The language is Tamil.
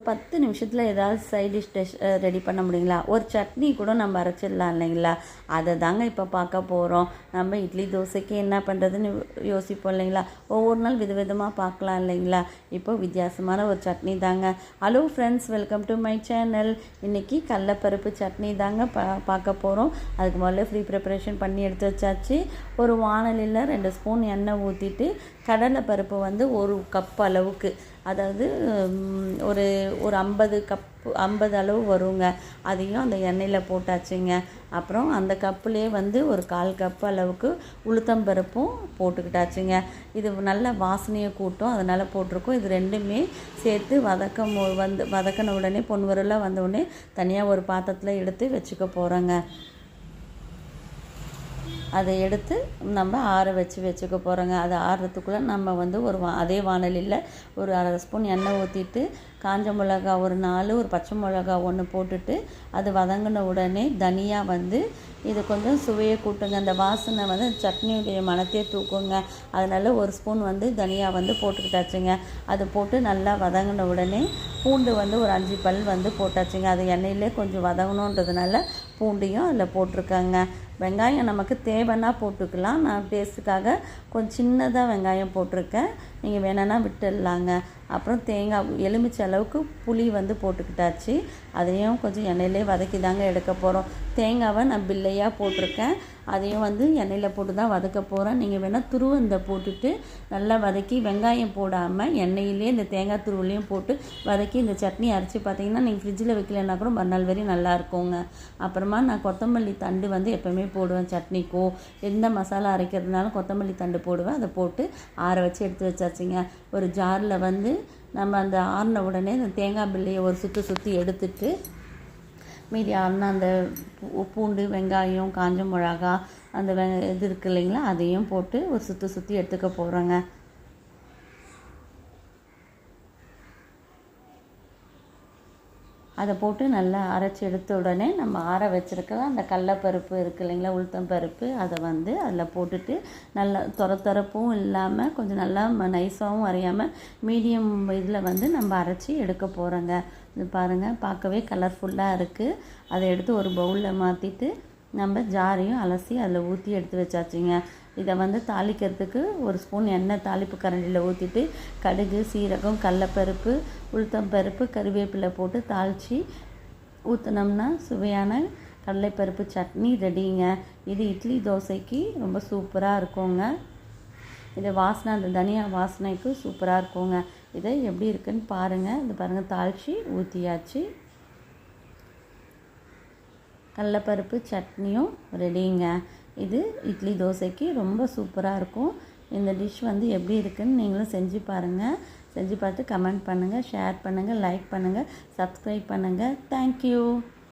பத்து நிமிஷத்தில் ஏதாவது சைட் டிஷ் டிஷ் ரெடி பண்ண முடியுங்களா? ஒரு சட்னி கூட நம்ம அரைச்சிடலாம் இல்லைங்களா? அதை தாங்க இப்போ பார்க்க போகிறோம் நம்ம இட்லி தோசைக்கு என்ன பண்ணுறதுன்னு யோசிப்போம் இல்லைங்களா? ஒவ்வொரு நாள் விதவிதமாக பார்க்கலாம் இல்லைங்களா? இப்போ வித்தியாசமான ஒரு சட்னி தாங்க. Hello friends welcome to my channel இன்றைக்கி கடலப்பருப்பு சட்னி தாங்க பா பார்க்க போகிறோம் அதுக்கு முதல்ல ஃப்ரீ ப்ரிப்பரேஷன் பண்ணி எடுத்து வச்சாச்சு. ஒரு வானலியில் ரெண்டு ஸ்பூன் எண்ணெய் ஊற்றிட்டு கடலைப்பருப்பு வந்து ஒரு கப் அளவுக்கு அதாவது ஒரு ஒரு ஐம்பது கப் ஐம்பது அளவு வருங்க. அதையும் அந்த எண்ணெயில் போட்டாச்சுங்க. அப்புறம் அந்த கப்புலேயே வந்து ஒரு கால் கப்பு அளவுக்கு உளுத்தம்பருப்பும் போட்டுக்கிட்டாச்சுங்க. இது நல்ல வாசனையை கூட்டும். அதனால் போட்டிருக்கோம். இது ரெண்டுமே சேர்த்து வதக்கம் வந்து வதக்கின உடனே பொன்வரெல்லாம் வந்த உடனே தனியாக ஒரு பாத்திரத்தில் எடுத்து வச்சுக்க போகிறோங்க அதை எடுத்து நம்ம ஆற வச்சு வச்சுக்க போகிறோங்க அது ஆறுறதுக்குள்ளே நம்ம வந்து ஒரு வா அதே வானலியில் ஒரு அரை ஸ்பூன் எண்ணெய் ஊற்றிட்டு காஞ்ச மிளகா ஒரு நாலு ஒரு பச்சை மிளகா ஒன்று போட்டுட்டு அது வதங்கின உடனே தனியாக வந்து இது கொஞ்சம் சுவையை கூட்டுங்க. அந்த வாசனை வந்து சட்னியுடைய மணத்தையே தூக்குங்க. அதனால ஒரு ஸ்பூன் வந்து தனியாக வந்து போட்டுக்கிட்டாச்சுங்க. அது போட்டு நல்லா வதங்கின உடனே பூண்டு வந்து ஒரு அஞ்சு பல் வந்து போட்டாச்சுங்க. அது எண்ணெயிலே கொஞ்சம் வதங்கணுன்றதுனால பூண்டையும் அதில் போட்டிருக்காங்க. வெங்காயம் நமக்கு தேவைன்னா போட்டுக்கலாம். நான் டேஸ்ட்டுக்காக கொஞ்சம் சின்னதாக வெங்காயம் போட்டிருக்கேன். நீங்கள் வேணும்னா விட்டுடலாங்க. அப்புறம் தேங்காய் எலுமிச்சை அளவுக்கு புளி வந்து போட்டுக்கிட்டாச்சு. அதையும் கொஞ்சம் எண்ணெயிலே வதக்கி தாங்க எடுக்க போகிறோம் தேங்காவை நான் பில்லையாக போட்டிருக்கேன். அதையும் வந்து எண்ணெயில் போட்டு தான் வதக்க போகிறேன் நீங்கள் வேணால் துருவந்தை போட்டுட்டு நல்லா வதக்கி வெங்காயம் போடாமல் எண்ணெயிலே இந்த தேங்காய் துருவிலையும் போட்டு வதக்கி இந்த சட்னி அரைச்சி பார்த்தீங்கன்னா நீங்கள் ஃப்ரிட்ஜில் வைக்கலன்னா கூட மறுநாள் வரையும் நல்லா இருக்குங்க. அப்புறமா நான் கொத்தமல்லி தண்டு வந்து எப்போவுமே போடுவேன் சட்னிக்கோ. எந்த மசாலா அரைக்கிறதுனாலும் கொத்தமல்லி தண்டு போடுவேன். அதை போட்டு ஆற வச்சு எடுத்து வச்சாச்சுங்க. ஒரு ஜாரில் வந்து நம்ம அந்த ஆறின உடனே இந்த தேங்காய் பில்லையை ஒரு சுற்றி சுற்றி எடுத்துட்டு மீதி ஆறுனா அந்த பூ- பூண்டு வெங்காயம் காஞ்ச மிளகா அந்த வெ இது இருக்கு இல்லைங்களா அதையும் போட்டு ஒரு சுற்றி சுற்றி எடுத்துக்க போகிறோங்க அதை போட்டு நல்லா அரைச்சி எடுத்த உடனே நம்ம ஆற வச்சிருக்க அந்த கடலப்பருப்பு இருக்கு இல்லைங்களா உளுத்தம் பருப்பு அதை வந்து அதில் போட்டுட்டு நல்லா தொர இல்லாமல் கொஞ்சம் நல்லா நைஸாகவும் அரையாமல் மீடியம் இதில் வந்து நம்ம அரைச்சி எடுக்க போகிறோங்க இது பாருங்கள் பார்க்கவே கலர்ஃபுல்லாக இருக்குது அதை எடுத்து ஒரு பவுலில் மாற்றிட்டு நம்ம ஜாரையும் அலசி அதில் ஊற்றி எடுத்து வச்சாச்சுங்க. இதை வந்து தாளிக்கிறதுக்கு ஒரு ஸ்பூன் எண்ணெய் தாளிப்பு கரண்டியில் ஊற்றிட்டு கடுகு சீரகம் கடலப்பருப்பு உளுத்தம்பருப்பு கருவேப்பிலை போட்டு தாளித்து ஊற்றினோம்னா சுவையான கடலைப்பருப்பு சட்னி ரெடிங்க. இது இட்லி தோசைக்கு ரொம்ப சூப்பராக இருக்குங்க. இது வாசனை அந்த தனியா வாசனைக்கு சூப்பராக இருக்குங்க. இதை எப்படி இருக்குன்னு பாருங்கள் இது பாருங்கள் தாளித்து ஊற்றியாச்சு கடலப்பருப்பு சட்னியும் ரெடிங்க இது இட்லி தோசைக்கு ரொம்ப சூப்பராக இருக்கும். இந்த டிஷ் வந்து எப்படி இருக்குன்னு நீங்களும் செஞ்சு பாருங்கள் செஞ்சு பார்த்து கமெண்ட் பண்ணுங்கள் ஷேர் பண்ணுங்கள் லைக் பண்ணுங்கள் சப்ஸ்கிரைப் பண்ணுங்கள் தேங்க்யூ